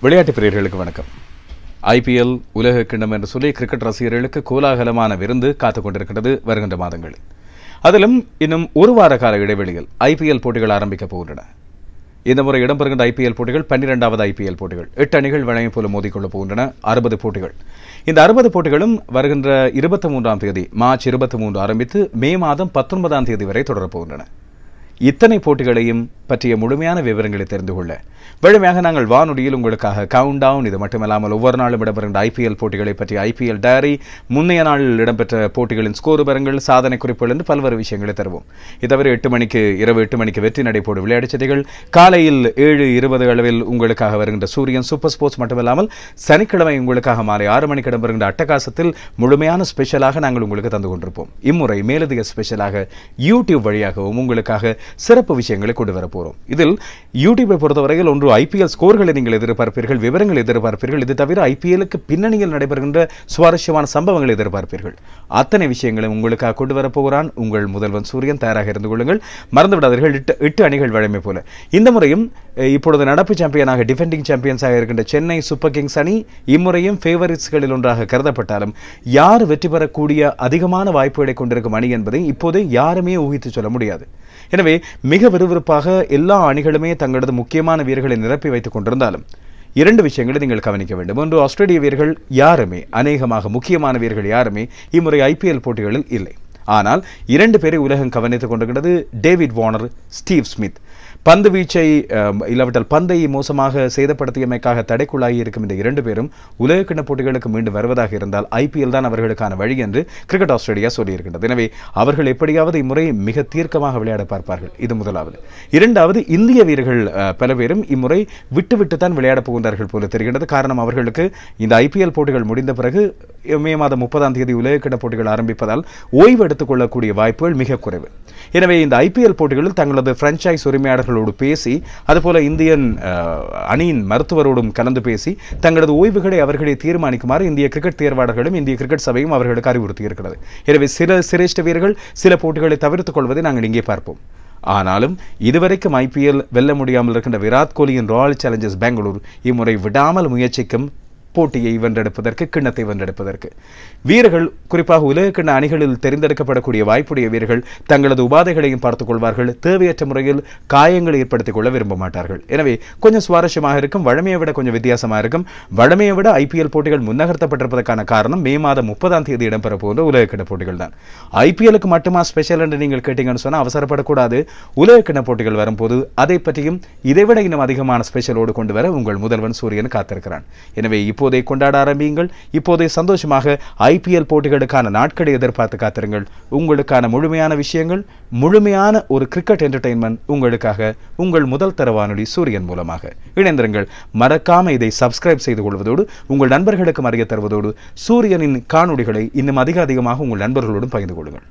விளையாட்டு பிரியர்களுக்கு வணக்கம். ஐபிஎல் உலக கிண்ணம் என்று சொல்லி கிரிக்கெட் ரசிகர்களுக்கு கோலாகலமான விருந்து காத்துக் கொண்டிருக்கிறது வருகின்ற மாதங்களில். அதிலும் இன்னும் ஒரு வார கால இடைவெளியில் ஐபிஎல் போட்டிகள் ஆரம்பிக்கப் போகின்றன. இந்த முறை இடம்பெறுகின்ற ஐபிஎல் போட்டிகள் பன்னிரெண்டாவது ஐபிஎல் போட்டிகள் எட்டு அணிகள் வழங்கி போல மோதிக்கொள்ளப் போகின்றன அறுபது போட்டிகள். இந்த அறுபது போட்டிகளும் வருகின்ற இருபத்தி மூன்றாம் தேதி மார்ச் இருபத்தி மூன்று ஆரம்பித்து மே மாதம் பத்தொன்பதாம் தேதி வரை தொடரப் போகின்றன. இத்தனை போட்டிகளையும் பற்றிய முழுமையான விவரங்களை தெரிந்து கொள்ள. வழமையாக நாங்கள் வானொலியில் உங்களுக்காக கவுண்ட் டவுன் இது மட்டுமல்லாமல் ஒவ்வொரு நாளும் இடம்பெறுகின்ற ஐபிஎல் போட்டிகளை பற்றி ஐபிஎல் டைரி முந்தைய நாளில் இடம்பெற்ற போட்டிகளின் ஸ்கோர் விவரங்கள் சாதனை குறிப்புகள் என்று பல்வேறு விஷயங்களை தருவோம். இது தவிர எட்டு மணிக்கு இரவு எட்டு மணிக்கு வெற்றி நடைபோடு விளையாட்டுச் செய்திகள் காலையில் ஏழு இருபது அளவில் உங்களுக்காக வருகின்ற சூரியன் சூப்பர் ஸ்போர்ட்ஸ் மட்டுமல்லாமல் சனிக்கிழமை உங்களுக்காக மாலை ஆறு மணிக்கு இடம்பெறுகின்ற அட்டகாசத்தில் முழுமையான ஸ்பெஷலாக நாங்கள் உங்களுக்கு தந்து கொண்டிருப்போம். இம்முறை மேலதிக ஸ்பெஷலாக யூடியூப் வழியாகவும் உங்களுக்காக சிறப்பு விஷயங்களை கொண்டு வரப்போம் போகிறோம் இதில் யூடியூப்பை பொறுத்தவரையில் ஒன்று ஐபிஎல் ஸ்கோர்களை நீங்கள் எதிர்பார்ப்பீர்கள் விவரங்கள் எதிர்பார்ப்பீர்கள். இது தவிர ஐபிஎலுக்கு பின்னணியில் நடைபெறுகின்ற சுவாரஸ்யமான சம்பவங்களை எதிர்பார்ப்பீர்கள். அத்தனை விஷயங்களையும் உங்களுக்காக கொண்டு வரப்போகிறான் உங்கள் முதல்வன் சூரியன். தயாராக இருந்து கொள்ளுங்கள். மறந்துவிடாதீர்கள். எட்டு எட்டு அணிகள் வழமை போல. இந்த முறையும் இப்பொழுது நடப்பு சாம்பியனாக டிஃபெண்டிங் சாம்பியன்ஸாக இருக்கின்ற சென்னை சூப்பர் கிங்ஸ் அணி இம்முறையும் ஃபேவரிட்ஸ்களில் ஒன்றாக கருதப்பட்டாலும் யார் வெற்றி பெறக்கூடிய அதிகமான வாய்ப்புகளை கொண்டிருக்கும் அணி என்பதை இப்போதே யாருமே ஊகித்து சொல்ல முடியாது. எனவே மிக விறுவிறுப்பாக எல்லா அணிகளுமே தங்களது முக்கியமான வீரர்களை நிரப்பி வைத்துக் கொண்டிருந்தாலும் இரண்டு விஷயங்களை நீங்கள் கவனிக்க வேண்டும். ஒன்று ஆஸ்திரேலிய வீரர்கள் யாருமே அநேகமாக முக்கியமான வீரர்கள் யாருமே இம்முறை ஐபிஎல் போட்டிகளில் இல்லை. ஆனால் இரண்டு பேரை உலகம் கவனித்துக் கொண்டிருக்கிறது டேவிட் வார்னர் ஸ்டீவ் ஸ்மித். பந்து வீச்சை இல்லாவிட்டால் பந்தை மோசமாக சேதப்படுத்தியமைக்காக தடைக்குள்ளாகி இருக்கும் இந்த இரண்டு பேரும் உலகக்கிண போட்டிகளுக்கு மீண்டும் வருவதாக இருந்தால் ஐபிஎல் தான் அவர்களுக்கான வழி என்று கிரிக்கெட் ஆஸ்திரேலியா சொல்லியிருக்கின்றது. எனவே அவர்கள் எப்படியாவது இம்முறை மிக தீர்க்கமாக விளையாட பார்ப்பார்கள். இது முதலாவது. இரண்டாவது இந்திய வீரர்கள் பல பேரும் இம்முறை விட்டுவிட்டு தான் விளையாட போகின்றார்கள் போல தெரிகின்றது. காரணம் அவர்களுக்கு இந்த ஐபிஎல் போட்டிகள் முடிந்த பிறகு மே மாதம் முப்பதாம் தேதி உலகக்கிண போட்டிகள் ஆரம்பிப்பதால் ஓய்வு எடுத்துக் கொள்ளக்கூடிய வாய்ப்புகள் மிக குறைவு. எனவே இந்த ஐபிஎல் போட்டிகளில் தங்களது பிரான்ச்சைஸ் உரிமையாளர்களோடு பேசி அதுபோல இந்தியன் அணியின் மருத்துவரோடும் கலந்து பேசி தங்களது ஓய்வுகளை அவர்களை தீர்மானிக்குமாறு இந்திய கிரிக்கெட் தேர்வாளர்களும் இந்திய கிரிக்கெட் சபையும் அவர்களுக்கு அறிவுறுத்தி இருக்கிறது எனவே சில சிரேஷ்ட வீரர்கள் சில போட்டிகளை தவிர்த்துக் கொள்வதை நாங்கள் இங்கே பார்ப்போம். ஆனாலும் இதுவரைக்கும் ஐபிஎல் வெல்ல முடியாமல் இருக்கின்ற விராட் கோலியின் ராயல் சேலஞ்சர்ஸ் பெங்களூர் இம்முறை விடாமல் முயற்சிக்கும் போட்டியை வென்றெடுப்பதற்கு கிண்ணத்தை வென்றெடுப்பதற்கு. வீரர்கள் குறிப்பாக உலக கிண்ண அணிகளில் தெரிந்தெடுக்கப்படக்கூடிய வாய்ப்புடைய வீரர்கள் தங்களது உபாதைகளையும் பார்த்துக் கொள்வார்கள் தேவையற்ற முறையில் காயங்களை ஏற்படுத்திக் கொள்ள விரும்ப மாட்டார்கள் எனவே கொஞ்சம் சுவாரஸ்யமாக இருக்கும் வழமையை விட கொஞ்சம் வித்தியாசமாக இருக்கும். வழமையை விட ஐபிஎல் போட்டிகள் முன்னகர்த்தப்பட்டிருப்பதற்கான காரணம் மே மாதம் முப்பதாம் தேதி இடம்பெற போன்ற உலக கிண்ண போட்டிகள் தான் ஐபிஎலுக்கு மட்டுமா ஸ்பெஷல் என்று நீங்கள் கேட்டீங்கன்னு சொன்னால் அவசரப்படக்கூடாது. உலக கிண்ண போட்டிகள் வரும்போது அதை பற்றியும் இதைவிட இன்னும் அதிகமான ஸ்பெஷலோடு கொண்டு வர உங்கள் முதல்வன் சூரியன் காத்திருக்கிறான். எனவே இப்போ இப்போதே கொண்டாட ஆரம்பியுங்கள். இப்போதே சந்தோஷமாக ஐபிஎல் போட்டிகளுக்கான நாட்களை எதிர்பார்த்து காத்திருங்கள். உங்களுக்கான முழுமையான விஷயங்கள் முழுமையான ஒரு கிரிக்கெட் என்டர்டெயின்மெண்ட் உங்களுக்காக உங்கள் முதல் தர வானொலி சூரியன் மூலமாக. இணைந்திருங்கள். மறக்காம இதை சப்ஸ்கிரைப் செய்து கொள்வதோடு உங்கள் நண்பர்களுக்கும் அறிய தருவதோடு சூரியனின் காணொளிகளை இன்னும் அதிக அதிகமாக உங்கள் நண்பர்களோடும் பகிர்ந்து கொள்ளுங்கள்.